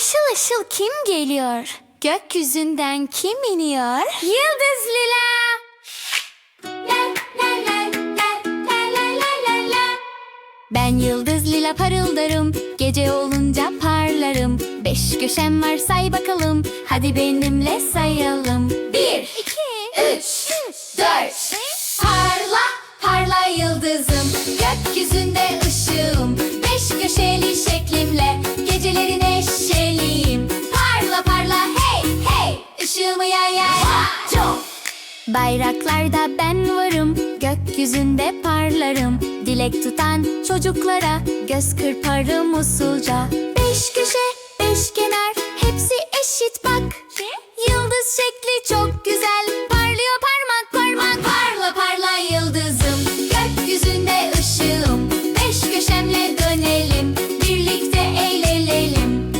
Işıl ışıl kim geliyor? Gökyüzünden kim iniyor? Yıldız Lila. Ben yıldız lila parıldarım Gece olunca parlarım Beş köşem var say bakalım Hadi benimle sayalım Bir, iki, üç, dört Parla, parla yıldızım Gökyüzünde Bayraklarda ben varım, gökyüzünde parlarım. Dilek tutan çocuklara göz kırparım usulca. Beş köşe, beş kenar, hepsi eşit bak. Yıldız şekli çok güzel, parlıyor parmak parmak. Parla parla yıldızım, gökyüzünde ışığım. Beş köşemle dönelim, birlikte eğlenelim.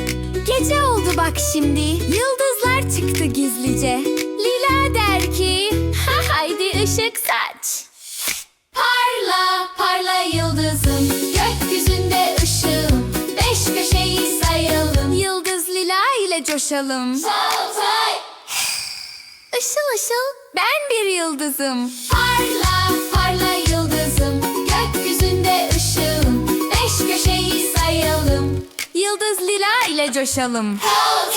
Gece oldu bak şimdi Yıldızlar çıktı gizlice Coşalım. Işıl ışıl ben bir yıldızım. Parla parla yıldızım. Gökyüzünde ışığım. Beş köşeyi sayalım. Yıldız Lila ile coşalım. Hold